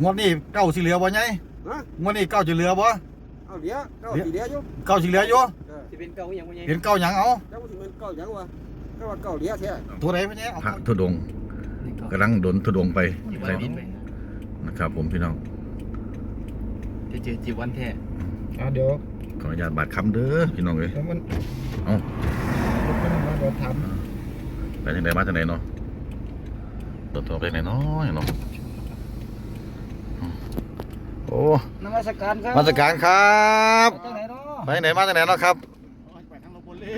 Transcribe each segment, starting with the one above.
งวดนี้เก้าสิเหลือบ่ไงฮะงวดนี้เก้าจะเหลือบ่เอาเดี๋ยวเก้าสิเดี๋ยวอยู่เก้าสิเหลืออยู่เออสิเป็นเก่าอหย่างบ่ใหญ่เห็นเก้าหยังเอาเจ้าสิเป็นเก้าหยังวะก็ว่าเก้าเดี๋ยวแท้ตัวไหนพ่อใหญ่เอาพระธุดงค์กำลังดนธุดงค์ไปจีวันบินไปนะครับ ผมพี่น้องจะเจอจีวันแท้อ่าเดี๋ยวขออนุญาตบาดคำเด้อพี่น้องเอ้ยแล้วมันเอ้ามันมาเดี๋ยวถาม ไปทางไหนมาทางไหนเนาะตัวตัวไปไหนเนาะเนาะโอ้นมัสการครับมาตรการครับไปไหนเนาะไปทางไหนมาทางไหนเนาะครับไปทางลพบุรี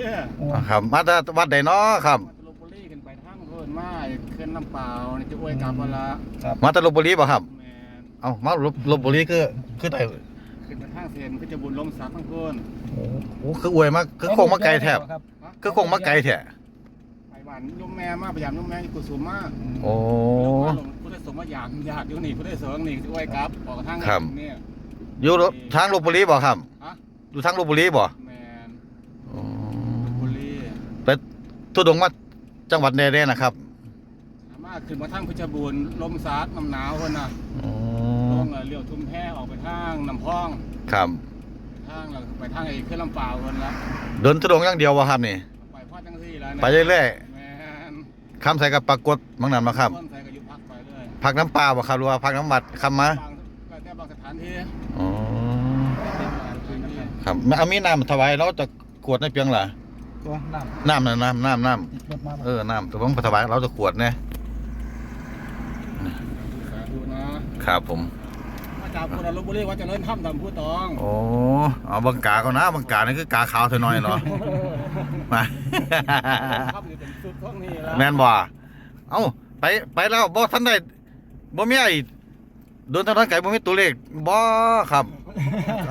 อ่าครับ มาจากวัดไหนเนาะครับมาลพบุรีขึ้นไปทางเพิ่นมาเขื่อนลำเปล่านี่จะอวยกลับเวลามาจากลบบุรีป่ะครับ แม่นเอ้ามาลบลบบุรีคือคือไหนขึ้นไปทางเส้นคือจะบุญลมสักทั้งเพิ่นโอ้โหคืออวยมาคือโคงมาไกลแทบครับคือโคงมาไกลแท้ไปบ้านยมแม่มาพยายามยมแม่อยู่กุสุมมาโอ้มาลงผู้ได้สมมาอยากอยากอยู่นี่ผู้ได้เสริงนี่จะอวยกลับออกทางครับ นี่อยู่ทางลบบุรีบ่ครับฮะอยู่ทางลบบุรีบ่แม่นอ๋อลพบุรีทุดงค์มาจังหวัดแน่ๆนะครับสามารถขึ้นมาทางเพชรบูรณ์ลมสักน้ำหนาวเพิ่นน่ะอ๋อลงเลี้ยวทุ่มแพออกไปทางน้ำพองครับทางแล้วไปทางไอ้เขื่อนลำเปล่าเพิ่นละเดินทุดงค์อย่างเดียววะครับนี่ ไปพอดจังซี่แล้วนะไปเรื่อยแม่นๆ คำใส่กับปรากฏมังนั้นมาครับ ต้นใส่ก็อยู่พักไปเลยพักน้ำปลาบ่ครับหรือว่าพักน้ำบัดคำมา บางก็แต่บางสถานที่อ๋อแต่บางพื้นที่ครับเอามีน้ำถวายเราจะกวดในเพียงล่ะตัวน้ำน้ำนะน้ำน้ำน้ติดรถมาำเออ น้ำแต่ผมถวายเราจะกวดเนี่ยสาธุนะครับผมมาจากคนลบบุรีว่าเจะเลิ่นถ้ำดำผู้ตองโอ้ เอาบังกาเขานะบังกานี่คือกาขาวเท่าน้อยเนาะ มาถ้ำนี่เป็นสุดท้องนี่แล้วแม่นบ่เอ้าไปไปแล้วบ่ทันได้บ่มีไอ้โดนทางนั้นไก่บ่มีตัวเลขบ่ครับ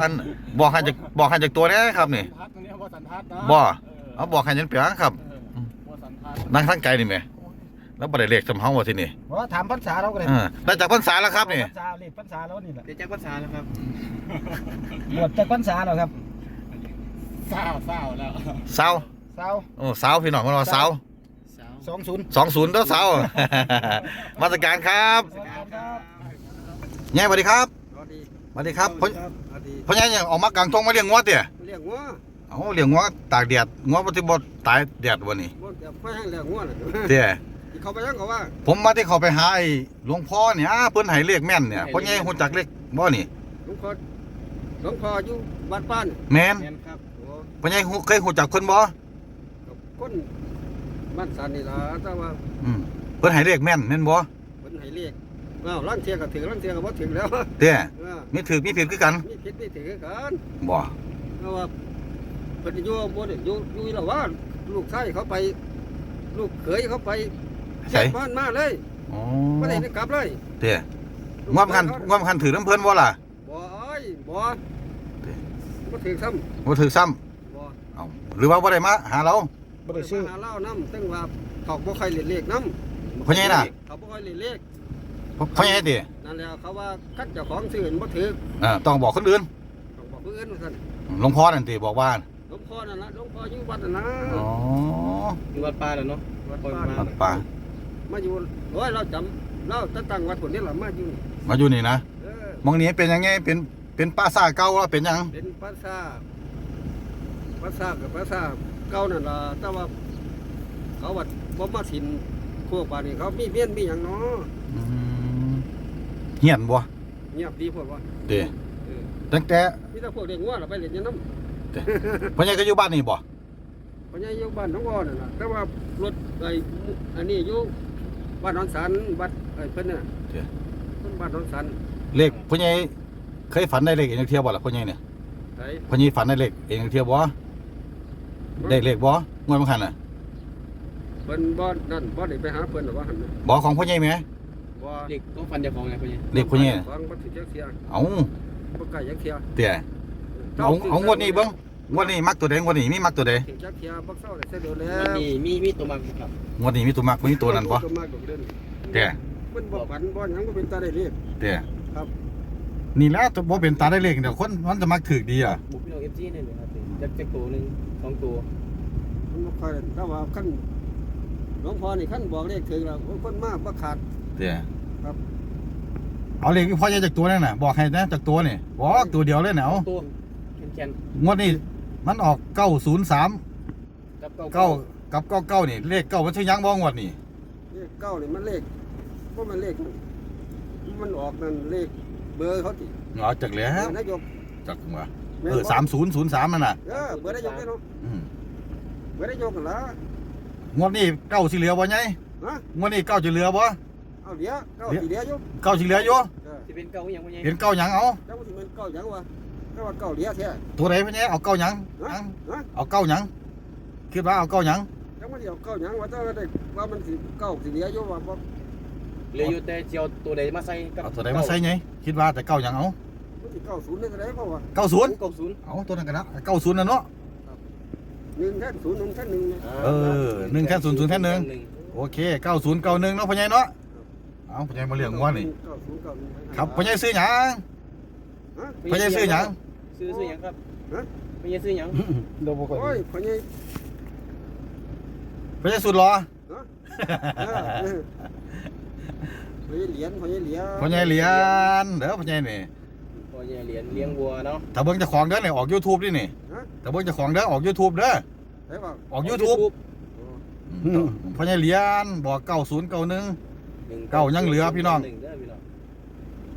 อันบอกให้จากบอกให้จากตัวแนี้ครับนี่ทัดตัวนี้ว่าสันทัดนะบ่เอเอาบอกให้ยันเปียงครับเออว่าสันทัดนั่งทางไกลนี่แหม่แล้วบ่ได้เลขสำเฮาว่าที่นี่บอกว่าถามพรรษาเราก็เลยเออได้จากพรรษาแล้วครับนี่พรรษาเลขพรรษาแล้วนี่แหละเดี๋ยวจักภาษาแล้วครับ บวชจากพรรษาแล้วครับ เศร้าเศร้าแล้วสาวสาวโอ้สาวพี่น้องมันว่าสาวสาวสองศูนย์20เด้อสาวมาตรการครับครับยายสวัสดีครับสวัสดีสวัสดีครับพ่อสวัสดีพ่อใหญ่ยังออกมากลางทงมาเลี้ยงงัวเตี่ยเลี้ยงงัวเอ้าเลี้ยงงัวตากแดดงัวบ่สิบ่ตายแดดวันนี้บ่จะไปให้เลี้ยงงัวน่ะเตี่ยที่เขาไปยังก็ว่าผมมาที่เขาไปหาไอ้หลวงพ่อเนี่ยเพิ่นให้เลขแม่นเนี่ยพ่อใหญ่ฮู้จักเลขบ่นี่หลวงพ่อหลวงพ่ออยู่บ้านป้านแม่นเห็นครับโอ้ พ่อใหญ่ฮู้เคยฮู้จักเพิ่นบ่กับคนบ้านสันนี่ล่ะแต่ว่าอืมเพิ่นให้เลขแม่นแม่นบ่เพิ่นให้เรียกอ้าวลังเทียก็ถึงลังเทียก็บ่ถึงแล้วเตี่ยเออมีถือมีผิดคือกันมีผิดมีถือกันบ่เพราะว่าเพิ่นอยู่บ่ได้อยู่อยู่แล้วว่าลูกชายเขาไป ลูกเขยเขาไปใส่บ้านมาเลยอ๋อบ่ได้กลับเลยเตี่ยงวมคันงวมคันถือน้ำเพิ่นบ่ล่ะบ่เอ้ยบ่บ่ถึงซ้ำบ่ถือซ้ำบ่เอ้า หรือว่าบ่ได้มาหาเรา บ่ได้ซื้อ หาเหล้าน้ำซึ่งว่าเขาบ่ค่อยเล่นเลขน้ำพ่อใหญ่น่ะ เขาบ่ค่อยเล่นเลขพ่อใหญ่ตินั่นแหละเขาว่าคัดเจ้าของซื้อบ่ถืออ่าต้องบอกคนอื่นต้องบอกผู้อื่นว่าซั่นหลวงพ่อนั่นติบอกว่าหลวงพ่อนั่นล่ะหลวงพ่ออยู่วัดนั่นนะอ๋ออยู่วัดป่าแล้วเนาะวัดปล่อยป่ามาวัดป่ามาอยู่โอ้ยเราจำเราตั้งตั้งวัดคนนี้ล่ะมาอยู่นี่มาอยู่นี่นะเออมองนี้เป็นยังไงเป็นเป็นป้าซ่าเก่าว่าเป็นหยังเป็นภาษา ภาษากับภาษาเก่านั่นล่ะแต่ว่า เขาวัดบ่มาสินพวกป่านนี้เขามีเมียนมีหยังเนาะอืมเหียนบ่เงียบดีพวกว่าเด้เออตั้งแต่มีแต่พวกเด็กงัวล่ะไปเล่นอยางน้ำพ่อใหญ่ก็อยู่บ้านนี่บ่ปัญญาอยู่บ้านน้องวอนั่นล่ะแต่ว่ารถไอ้อันนี้อยู่บ้านหนอนสันวัดไอ้เพิ่นน่ะเพิ่นบ้านหนอนสันเลขพ่อใหญ่เคยฝันได้เลขเองจักเที่ยวบ่ล่ะพ่อใหญ่เนี่ยไอ้พ่อใหญ่ฝันได้เลขเองจักเที่ยวบ่ ได้เลขบ่งวดมันคันน่ะเพิ่นบ่นั่นบ่ได้ไปหาเพิ่นหรอกว่าหั่นน่ะบ่ของพ่อใหญ่แหมบ่เด็กต้องฟันเจ้าของไงพ่อใหญ่เลขพ่อใหญ่น่ะฟังบ่ถึงจักเที่ยเอ้าบ่ใกล้จักเที่ยเตี้ยเอาเอางวดนี้เบิ่งงวดนี้มักตัวใดงวดนี้มีมักตัวใดถึงจักเที่ยบ่เศร้าได้เสียเดียวแล้มันวมีมีมีตัวมักบ่ครับงวดนี้มีตัวมักมีตัวนั้นบ่ตัวมากกว่าเดิมเตี้ยเพิ่นบ่ฝันบ่หยังบ่เป็นตาได้เรียกเตี้ยครับนี่แหละตัวบ่เป็นตาได้เลขเดี๋ยวคนมันจะมักถูกดีอะบุกพี่น้อง FG นี่เลยครับจักจักตัวหนึง สองตัวมันบ่ค่อยแต่ว่าคันหลวงพ่อนี่คันบอกเลขถึงแล้วคนมากบ่ขาดเตี้ยครับเเอาเลขพ่อใหญ่จากตัวนั่นน่ะ บอกให้นะจากตัวนี่บอกตัวเดียวเลยเนี่ยเอาตัวแคนงวดนี้มันออกเก้าศูนย์สามๆกับเก้าเก้ากับเก้าเก้านี่เลขเก้ามันใช่ยังบ้องวดนี่เลขเก้านี่มันเลขบ่แมันเลขมันออกนั่นเลขเบอร์เขาติเหงาจากแล้วนายกจากมาแม่น เออบ่สามศูนย์ศูนย์สามนั่นน่ะเออเบอร์นายกได้เนาะอืมเบอร์นายกกันละงวดนี้เก้าสิเหลือบ่ไงฮะงวดนี้เก้าจะเหลือบ่เอาเหลียเก้าสิเหลียอยู่เก้าสิเหลืออยู่เออสิเป็นเก้าอย่างพ่อใหญ่เห็นเก้าหยังเอาเจ้าสิเป็นเก้าหยังวะก็ว่าเก้าเหลียแท้ตัวไหนพี่เนี่ยเอาเก้าหยังหยังฮะเอาเก้าหยังคิดว่าเอาเก้าหยังเจ้ามันสิเอาเก้าหยังว่าเจ้าว่าได้ว่ามันสิเก้าสิเหลียอยู่ว่าบ่เหลืออยู่แต่เจียวตัวใดมาใส่กับเอาตัวไหนมาใส่ไงคิดว่าแต่เก้าหยังเอามันสิ เก้าศูนย์ได้ก็ได้เพราะว่าเก้าศูนย์เก้าศูนย์เอาตัวนั้นกันนะเก้าศูนย์น่ะเนาะหนึ่งแท่นศูนย์หนึ่งแท่นหนึ่งเนี่ยเออหนึ่งแค่ศูนย์ศูนย์แค่หนึ่งโอเคเก้าศูนย์เก้าหนึ่งเนาะพ่อใหญ่เนาะเอาพ่อใหญ่มาเลี้ยงวัวนี่เก้าศูนย์เก้าหนึ่งครับพ่อใหญ่ซื้อหยังฮะพ่อใหญ่ซื้อหยังซื้อซื้อหยังครับฮะพ่อใหญ่ซื้อหยังเราบ่ค่อยโอ้ยพ่อใหญ่พ่อใหญ่สุดหรอเออเออพ่อใหญ่เหรียญพ่อใหญ่เหรียญพ่อใหญ่เหรียญเด้อพ่อใหญ่นี่พ่อ ใหญ่เหรียญเลี้ยงวัวเนาะถ้าเบิ่งเจ้าของเด้อนี่ออก YouTube ดินี่ฮะถ้าเบิ่งเจ้าของเด้อออก YouTube เด้อใช่ป่ะออก YouTube โอ้พ่อใหญ่เหรียญบอกเก้าศูนย์เก้าหนึ่งหนึ่เก้ายังเหลือพี่น้องหนึ่งเด้อพี่น้อง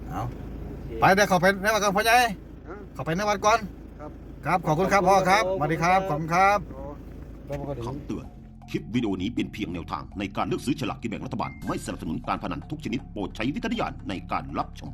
เอาโอเคไปเด้อเข้าไปในวัดก่อนพ่อใหญ่ฮะ เข้าไปในวัดก่อนครับ ครับขอบคุณครับพ่อครับสวัสดีครับขอบคุณครับ โอ้เราบ่ค่อยได้ยินคำเตือน คลิปวิดีโอนี้เป็นเพียงแนวทางในการเลือกซื้อฉลากกินแบ่งรัฐบาล ไม่สนับสนุนการพนันทุกชนิดโปรดใช้วิจารณญาณในการรับชม